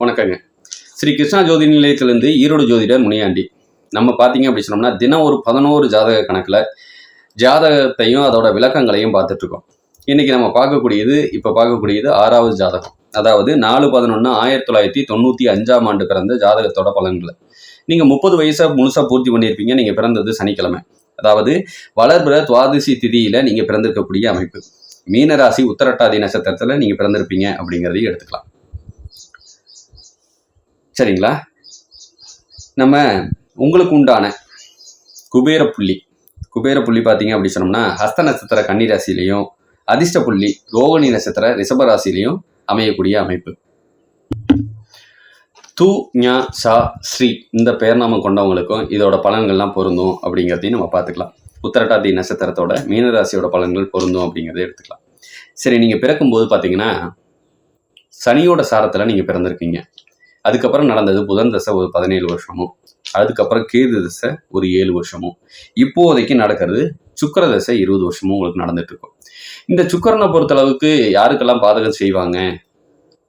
வணக்கங்க. ஸ்ரீ கிருஷ்ணா ஜோதி நிலையத்திலேருந்து ஈரோடு ஜோதிடர் முனியாண்டி. நம்ம பார்த்தீங்க அப்படி சொன்னோம்னா தினம் ஒரு பதினோரு ஜாதக கணக்கில் ஜாதகத்தையும் அதோட விளக்கங்களையும் பார்த்துட்ருக்கோம். இன்றைக்கி இன்னைக்கு நம்ம பார்க்கக்கூடியது இப்போ பார்க்கக்கூடியது ஆறாவது ஜாதகம். அதாவது நாலு பதினொன்று ஆயிரத்தி தொள்ளாயிரத்தி தொண்ணூற்றி அஞ்சாம் ஆண்டு பிறந்த ஜாதகத்தோட பலன்களை. நீங்கள் முப்பது வயசை முழுசாக பூர்த்தி பண்ணியிருப்பீங்க நீங்கள் பிறந்தது சனிக்கிழமை. அதாவது வளர்பிற துவாதசி திதியில் நீங்கள் பிறந்திருக்கக்கூடிய அமைப்பு. மீனராசி உத்தரட்டாதி நட்சத்திரத்தில் நீங்கள் பிறந்திருப்பீங்க அப்படிங்கிறதையும் எடுத்துக்கலாம். சரிங்களா? நம்ம உங்களுக்கு உண்டான குபேர புள்ளி. குபேர புள்ளி பார்த்தீங்க அப்படி சொன்னோம்னா ஹஸ்த நட்சத்திர கன்னி ராசியிலையும் அதிர்ஷ்ட புள்ளி ரோகிணி நட்சத்திர ரிஷப ராசியிலையும் அமையக்கூடிய அமைப்பு. து ஞா சா ஸ்ரீ இந்த பெயர்நாமம் கொண்டவங்களுக்கும் இதோட பலன்கள்லாம் பொருந்தும் அப்படிங்கிறதையும் நம்ம பார்த்துக்கலாம். உத்தரட்டாதி நட்சத்திரத்தோட மீனராசியோட பலன்கள் பொருந்தும் அப்படிங்கிறத எடுத்துக்கலாம். சரி நீங்கள் பிறக்கும்போது பார்த்தீங்கன்னா சனியோட சாரத்தில் நீங்கள் பிறந்திருக்கீங்க. அதுக்கப்புறம் நடந்தது புதன் தசை ஒரு பதினேழு வருஷமும் அதுக்கப்புறம் கேது தசை ஒரு ஏழு வருஷமும் இப்போதைக்கு நடக்கிறது சுக்கிர தசை இருபது வருஷமும் உங்களுக்கு நடந்துட்டு இருக்கும். இந்த சுக்கரனை பொறுத்தளவுக்கு யாருக்கெல்லாம் பாதகம் செய்வாங்க?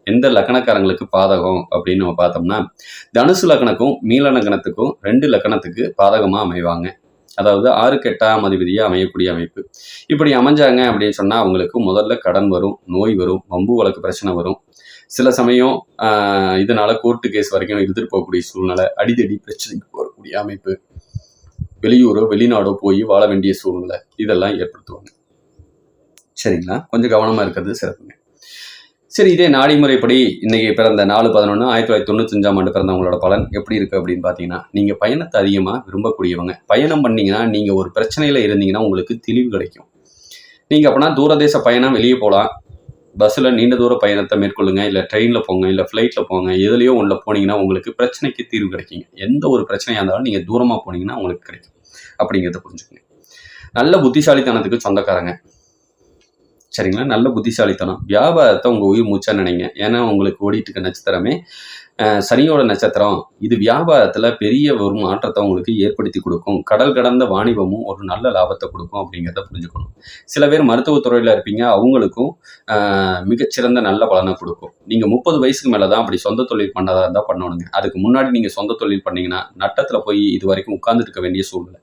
எந்த லக்கணக்காரங்களுக்கு பாதகம் அப்படின்னு நம்ம பார்த்தோம்னா தனுசு லக்கணக்கும் மீன லக்கணத்துக்கும் ரெண்டு லக்கணத்துக்கு பாதகமாக அமைவாங்க. அதாவது ஆறு கெட்டாம் அதிபதியாக அமையக்கூடிய அமைப்பு. இப்படி அமைஞ்சாங்க அப்படின்னு சொன்னால் அவங்களுக்கு முதல்ல கடன் வரும் நோய் வரும் வம்பு வழக்கு பிரச்சனை வரும். சில சமயம் இதனால் இதனால கோர்ட்டு கேஸ் வரைக்கும் எடுத்துட்டு போகக்கூடிய சூழ்நிலை அடிதடி பிரச்சனைக்கு போகக்கூடிய அமைப்பு வெளியூரோ வெளிநாடோ போய் வாழ வேண்டிய சூழ்நிலை இதெல்லாம் ஏற்படுத்துவாங்க. சரிங்களா? கொஞ்சம் கவனமாக இருக்கிறது சிறப்புங்க. சரி இதே நாடி முறைப்படி இன்னைக்கு பிறந்த நாலு பதினொன்று ஆயிரத்தி தொள்ளாயிரத்தி தொண்ணூத்தஞ்சாம் ஆண்டு பிறந்தவங்களோட பலன் எப்படி இருக்குது அப்படின்னு பார்த்தீங்கன்னா நீங்கள் பயணத்தை அதிகமாக விரும்பக்கூடியவங்க பயணம் பண்ணிங்கன்னா நீங்கள் ஒரு பிரச்சனையில் இருந்தீங்கன்னா உங்களுக்கு தெளிவு கிடைக்கும். நீங்கள் அப்படின்னா தூரதேச பயணம் வெளியே போகலாம் பஸ்ஸில் நீண்ட தூர பயணத்தை மேற்கொள்ளுங்க இல்லை ட்ரெயினில் போங்க இல்லை ஃப்ளைட்டில் போங்க எதுலேயோ ஒன்றில் போனீங்கன்னா உங்களுக்கு பிரச்சனைக்கு தீர்வு கிடைக்குங்க. எந்த ஒரு பிரச்சனையாக இருந்தாலும் நீங்கள் தூரமாக போனீங்கன்னா உங்களுக்கு கிடைக்கும். அப்படிங்கிறத புரிஞ்சுக்கங்க. நல்ல புத்திசாலித்தனத்துக்கு சொந்தக்காரங்க. சரிங்களா? நல்ல புத்திசாலித்தனம். வியாபாரத்தை உங்கள் உயிர் மூச்சா நினைங்க. ஏன்னா உங்களுக்கு ஓடிட்டு இருக்க நட்சத்திரமே சனியோட நட்சத்திரம் இது வியாபாரத்தில் பெரிய ஒரு மாற்றத்தை உங்களுக்கு ஏற்படுத்தி கொடுக்கும். கடல் கடந்த வாணிபமும் ஒரு நல்ல லாபத்தை கொடுக்கும் அப்படிங்கிறத புரிஞ்சுக்கணும். சில பேர் மருத்துவத்துறையில் இருப்பீங்க அவங்களுக்கும் மிகச்சிறந்த நல்ல பலனை கொடுக்கும். நீங்கள் முப்பது வயசுக்கு மேலே தான் அப்படி சொந்த தொழில் பண்ணதாக இருந்தால் பண்ணணுங்க. அதுக்கு முன்னாடி நீங்கள் சொந்த தொழில் பண்ணிங்கன்னா நட்டத்தில் போய் இது வரைக்கும் உட்கார்ந்துருக்க வேண்டிய சூழ்நிலை.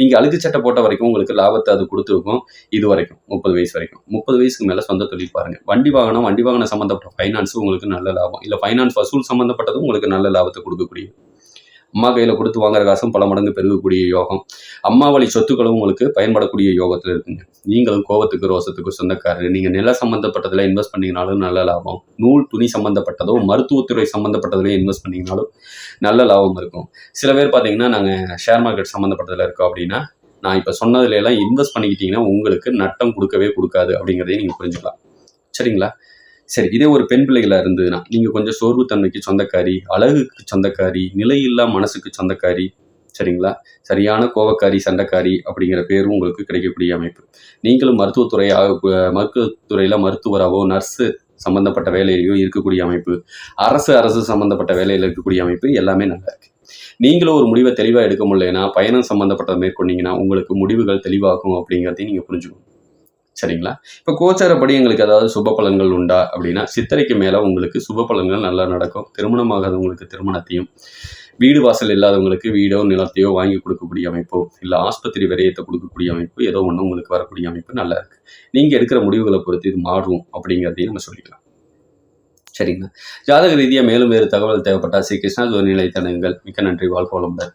நீங்கள் அழுக்கு சட்டை போட்ட வரைக்கும் உங்களுக்கு லாபத்தை அது கொடுத்துருக்கும் இது வரைக்கும் முப்பது வயசு வரைக்கும். முப்பது வயசுக்கு மேலே சொந்த தொழில் பாருங்கள் வண்டி வாகனம் வண்டி வாகனம் சம்மந்தப்பட்ட ஃபைனான்ஸ் உங்களுக்கு நல்ல லாபம். இல்லை ஃபைனான்ஸ் வசூல் சம்மந்த சம்மந்தப்பட்டதும் உங்களுக்கு நல்ல லாபத்தை கொடுக்கக்கூடிய. அம்மா கையில் கொடுத்து வாங்குற காசும் பல மடங்கு பெருகக்கூடிய யோகம். அம்மா வழி சொத்துக்களும் உங்களுக்கு பயன்படக்கூடிய யோகத்தில் இருக்குங்க. நீங்களும் கோபத்துக்கு ரோசத்துக்கு சொந்தக்காரர். நீங்கள் நில சம்மந்தப்பட்டதில் இன்வெஸ்ட் பண்ணிங்கனாலும் நல்ல லாபம். நூல் துணி சம்மந்தப்பட்டதோ மருத்துவத்துறை சம்மந்தப்பட்டதுலையும் இன்வெஸ்ட் பண்ணிங்கனாலும் நல்ல லாபம் இருக்கும். சில பேர் பார்த்தீங்கன்னா நாங்கள் ஷேர் மார்க்கெட் சம்மந்தப்பட்டதில் இருக்கோம் அப்படின்னா நான் இப்போ சொன்னதுல எல்லாம் இன்வெஸ்ட் பண்ணிக்கிட்டிங்கன்னா உங்களுக்கு நட்டம் கொடுக்கவே கொடுக்காது அப்படிங்கிறதையும் நீங்கள் புரிஞ்சுக்கலாம். சரிங்களா? சரி இதே ஒரு பெண் பிள்ளைகளாக இருந்ததுன்னா நீங்கள் கொஞ்சம் சோர்வுத்தன்மைக்கு சொந்தக்காரி அழகுக்கு சொந்தக்காரி நிலையில்லா மனசுக்கு சொந்தக்காரி சரிங்களா? சரியான கோவக்காரி சண்டைக்காரி அப்படிங்கிற பேரும் உங்களுக்கு கிடைக்கக்கூடிய அமைப்பு. நீங்களும் மருத்துவத்துறையாக மருத்துவத்துறையில் மருத்துவராகவோ நர்ஸு சம்மந்தப்பட்ட வேலையிலையோ இருக்கக்கூடிய அமைப்பு அரசு அரசு சம்மந்தப்பட்ட வேலையில் இருக்கக்கூடிய அமைப்பு எல்லாமே நல்லா இருக்குது நீங்களும் ஒரு முடிவை தெளிவாக எடுக்க முடியலைன்னா பயணம் சம்மந்தப்பட்டதை மேற்கொண்டீங்கன்னா உங்களுக்கு முடிவுகள் தெளிவாகும் அப்படிங்கிறதையும் நீங்கள் புரிஞ்சுக்கணும். சரிங்களா? இப்போ கோச்சாரப்படி எங்களுக்கு அதாவது சுப பலன்கள் உண்டா அப்படின்னா சித்திரைக்கு மேலே உங்களுக்கு சுப பலன்கள் நல்லா நடக்கும். திருமணமாகாதவங்களுக்கு திருமணத்தையும் வீடு வாசல் இல்லாதவங்களுக்கு வீடோ நிலத்தையோ வாங்கி கொடுக்கக்கூடிய அமைப்போ இல்லை ஆஸ்பத்திரி விரயத்தை கொடுக்கக்கூடிய அமைப்பு ஏதோ ஒன்று உங்களுக்கு வரக்கூடிய அமைப்பு நல்லா இருக்கு. நீங்கள் எடுக்கிற முடிவுகளை பொறுத்து இது மாறும் அப்படிங்கிறதையும் நம்ம சொல்லிக்கலாம். சரிங்களா? ஜாதக ரீதியாக மேலும் வேறு தகவல் தேவைப்பட்டால் ஸ்ரீ கிருஷ்ணா ஜோதி நிலைத்தனங்கள் மிக்க நன்றி. வாழ்க்கை வளமுடன்.